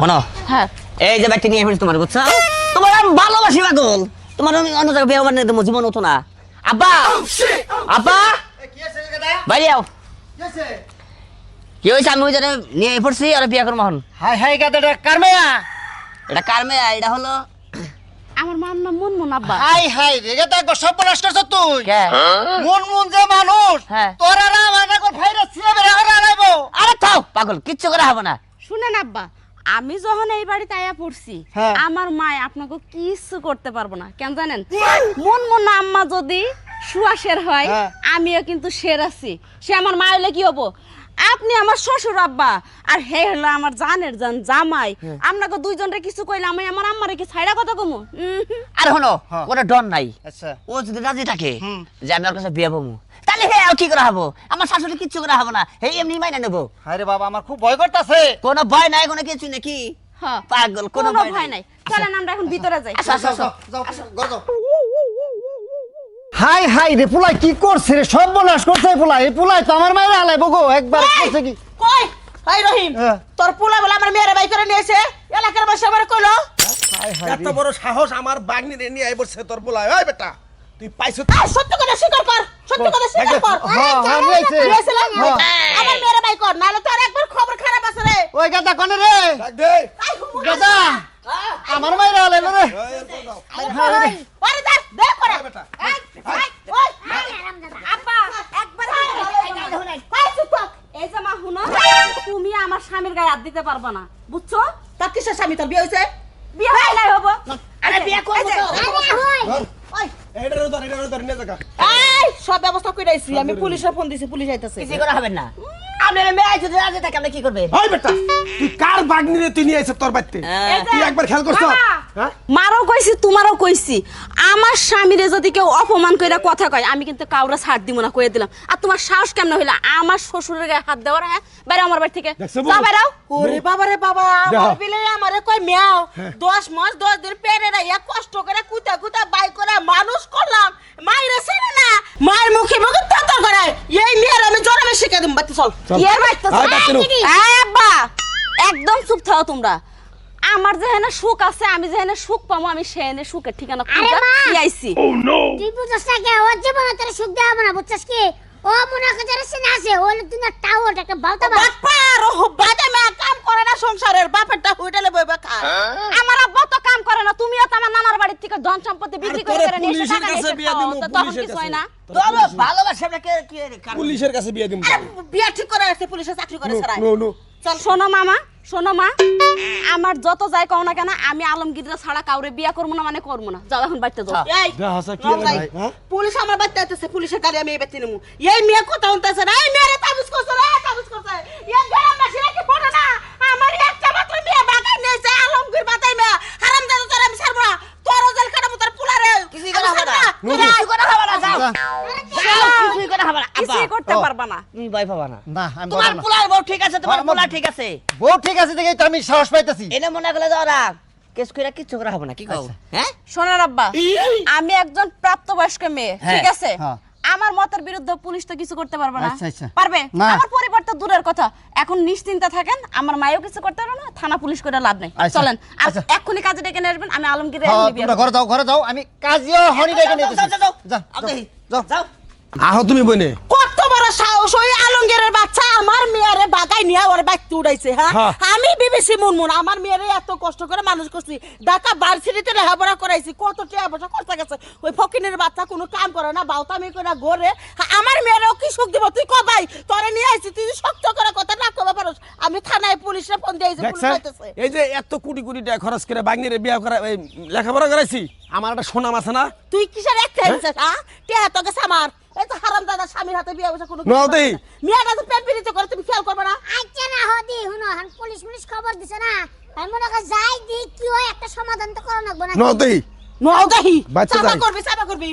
শোনো। হ্যাঁ। এই যে ব্যাগটা নিয়ে তোমার বুঝছ? তোমার আমি ভালোবাসি পাগল। তোমার আমি অন্য জায়গায় বিয়ে মানে দেবো জীবন হতো না। আব্বা! আব্বা! বাইরে যাও কি হয়েছে? আমি ওই জায়গায় নিয়ে পড়ছি আর বিয়ে করব এখন। হাই হাই গাদাটা কারমেয়া এটা কার মেয়ে? এটা হলো আমার মার নাম মুনমুন আব্বা। হাই হাই রে গাদা একবার সব নষ্ট করছ তুই? কে? মন মন যে মানুষ হ্যাঁ। তোরা না আমার বেরে আরে থাও পাগল কিচ্ছু করা হবে না। শুনেন আব্বা আমি যখন এই বাড়িতে আয়া পড়ছি হ্যাঁ। আমার মা আপনাকে কিছু করতে পারব না। কেন জানেন? মন মন আম্মা যদি সুয়াশের হয় হ্যাঁ। আমিও কিন্তু শের আছি। সে আমার মা হলে কি হব? আপনি আমার শ্বশুর আব্বা। আর হে হলো আমার জানের জান জামাই। আপনাকে দুইজনরে কিছু কইলে আমি আমার আম্মারে কি ছাইড়া কথা কমু? আর হলো হ্যাঁ। ওটা ডর নাই। আচ্ছা। ও যদি রাজি থাকে যে আমি ওর কাছে বিয়ে পাবো। তাহলে কি করা হব? আমার শাশুড়ি কিচ্ছু করা হবে না। এই এমনি মাইনা নেব। বাবা আমার খুব ভয় করতেছে। কোনো ভয় নাই কোনো কিছু নাকি পাগল কোনো কোনো ভয় ভয় নাই। চলেন আমরা এখন ভিতরে যাই। আসো, আসো, আসো। হাই হাই রে পুলাই কি করছে রে? সব বলাস করছে পুলাই। এই পুলাই তো আমার মায়ের আলাইবো গো একবার করছে কি? কই? হাই রহিম হ্যাঁ। তোর পোলা বলে আমার মেয়ের বাই করে নিয়েছে? এলাকার মানুষ আমার কইলো? এত বড় সাহস আমার বাগনি রে নিয়ে আইবর সে তোর বলা ওই বেটা। তুই পাইছো আর সত্য কথা স্বীকার কর সত্য কথা স্বীকার কর হ্যাঁ, হ্যাঁ, নিয়েছে। নিয়েছিলাম? হ্যাঁ। আমার মেয়ের বাই কর নাহলে তোর একবার খবর খারাপ আছে রে ওই গাদা কোনে রে ডাক দে গাদা আমার মায়ের আলাইবো রে আরে দে দে করে আব্বা একবার। এই যে মা হুনো তুমি আমার স্বামীর গায়ে হাত দিতে পারবে না বুঝছ তার কিসের স্বামী তোর বিয়ে হয়েছে বিয়ে হয় নাই হব আরে বিয়ে করব তো। ওই, সব ব্যবস্থা করে আইছি। আমি পুলিশে ফোন দিছি পুলিশ আইতাছে। কিছু করা হবে না। আপনার মেয়ে যদি রাজি থাকে আপনি কি করবেন ওই বেটা তুই কার বাগনি রে তুই নিয়ে আইছ তোর বাড়িতে? হ্যাঁ। তুই একবার খেয়াল করছ? হ্যাঁ? মারও কইছি তোমারও কইছি। আমার স্বামীরে যদি কেউ অপমান কইরা কথা কয় আমি কিন্তু কাউরে ছাড় দিব না কইয়া দিলাম। আর তোমার সাহস কেমন হইলা? আমার শ্বশুরের গায়ে হাত দেওয়ার হ্যাঁ? বাইরে আমার বাড়ি থেকে। যা বাইরাও ওরে বাবা রে বাবা। আমার বিলে আমারে কই মিয়াও দশ মাস দশ দিন পেরে না ইয়া কষ্ট করে কুতা কুতা বাই করে মানুষ করলাম মাইরে ছেড়ে না মায়ের মুখে মুখে তত করে এই মেয়ের আমি জোরে শিখে দিম বাতি চল। বাইতে আয় আব্বা। একদম চুপ থাও তোমরা। আমার যেখানে সুখ আছে আমি যেখানে সুখ পাবো আমি সেখানে সুখের ঠিকানা খুঁজে আইছি তুই বুঝছ না কে ওর জীবনে তোর সুখ দেওয়া না বুঝছস কি? ও মনে করে যারা সিনে আছে ও তুই না টাওয়ার একটা বাপার ও বাদে মা কাম করে না সংসারের বাপেরটা হুইটালে বইবা খা আমার আব্বা তো কাম করে না তুমিও তো আমার নানার বাড়ির বিক্রি করে করে নিয়ে টাকা কাছে নিয়ে বিয়া খাও। দিমু, তো তখন পুলিশের কিছু হয় কাছে। না তবে ভালোবাসা কি কারণ? পুলিশের কাছে বিয়ে দিম বিয়া ঠিক করে আছে পুলিশে চাকরি করে সারাই নো নো চল শোনো মামা শোনো মা আমার যত যাই কও না কেন আমি আলমগীররা ছাড়া কাউরে বিয়া করব না মানে করব না যাও এখন বাড়িতে যাও এই কি। ভাই, হ্যাঁ? পুলিশ আমার বাড়িতে আইতেছে পুলিশের গাড়ি আমি এই বাড়িতে নেব এই মেয়ে কথা উনতেছে না এই মেয়েরে তাবিজ করছে রে তাবিজ করছে এই গ্রামবাসীরা কি পড়ে না আমার একটা মাত্র মেয়ে বাগাই নিয়েছে আলমগীর বাতাই মেয়ে হারাম দাদা তোর আমি ছাড়বো না তোর জেল কাটাবো তোর পুলারে কিছুই করা হবে না আমি কিছুই করা হবে না যাও আচ্ছা। যাও, কিছুই করা হবে না আব্বা কিছুই করতে ও। পারবা না তুমি ভয় পাবা না না আমি তোমার বলব না। পোলার বউ ঠিক আছে তোমার আমার- পোলা ঠিক আছে বউ ঠিক আছে দেখে তো আমি সাহস পাইতেছি। এনে মনে করলে কেস কইরা হবে না কি কও? হ্যাঁ? শোনার আব্বা আমি একজন প্রাপ্তবয়স্ক মেয়ে হ্যাঁ। ঠিক আছে? হ্যাঁ। আমার মতের বিরুদ্ধে পুলিশ তো কিছু করতে পারবে না। আচ্ছা, আচ্ছা। পারবে? না। আমার তো দূরের কথা। এখন নিশ্চিন্তে থাকেন আমার মায়েও কিছু করতে পারবে না থানা পুলিশ করে লাভ নেই। আচ্ছা, চলেন আচ্ছা। এক্ষুনি কাজে ডেকে নিয়ে আসবেন আমি আলমগীর হ্যাঁ, তোমরা ঘরে যাও ঘরে যাও আমি কাজিও হনি ডেকে নিয়ে যাও, যাও, যাও, যাও যাও আহো তুমি বইনে? কত বড় সাহস ওই আলমগীরের বাচ্চা আমার মেয়েরে বাগাই নিয়ে ওর বাইক উড়াইছে হ্যাঁ? হ্যাঁ। আমি বিবিসি মুনমুন আমার মেয়েরে এত কষ্ট করে মানুষ করছি। ঢাকা ভার্সিটিতে লেখাপড়া করাইছি কত টাকা পয়সা খরচা গেছে। ওই ফকিনের বাচ্চা কোনো কাম করে না বাউতামি করে ঘরে আমার মেয়েরও কি সুখ দিব তুই কবাই? তোরে নিয়ে আইছি তুই যদি শক্ত করে কথা না কবে পারস আমি থানায় পুলিশে ফোন দিয়েছি পুলিশ দেখছেন এই যে এত কোটি কোটি টাকা খরচ করে বাগনি রে বিয়ে করা এই লেখাপড়া করাইছি আমার একটা সোনাম আছে না? তুই কিসের একটা হিংসা হ্যাঁ টেহা তো গেছে আমার। এই তো হারাম দাদা স্বামীর হাতে বিয়ে বসে কোনো নাও দেই। মেয়েটা তো প্রেম পিড়িতে করে তুমি খেয়াল করবে না। আচ্ছা না হদি হুনো হান পুলিশ পুলিশ খবর দিছে না। আমি মনে করি যাই দি কি হয় একটা সমাধান তো করা লাগবে না নাও দেখি বাচ্চা। করবি চাপা করবি।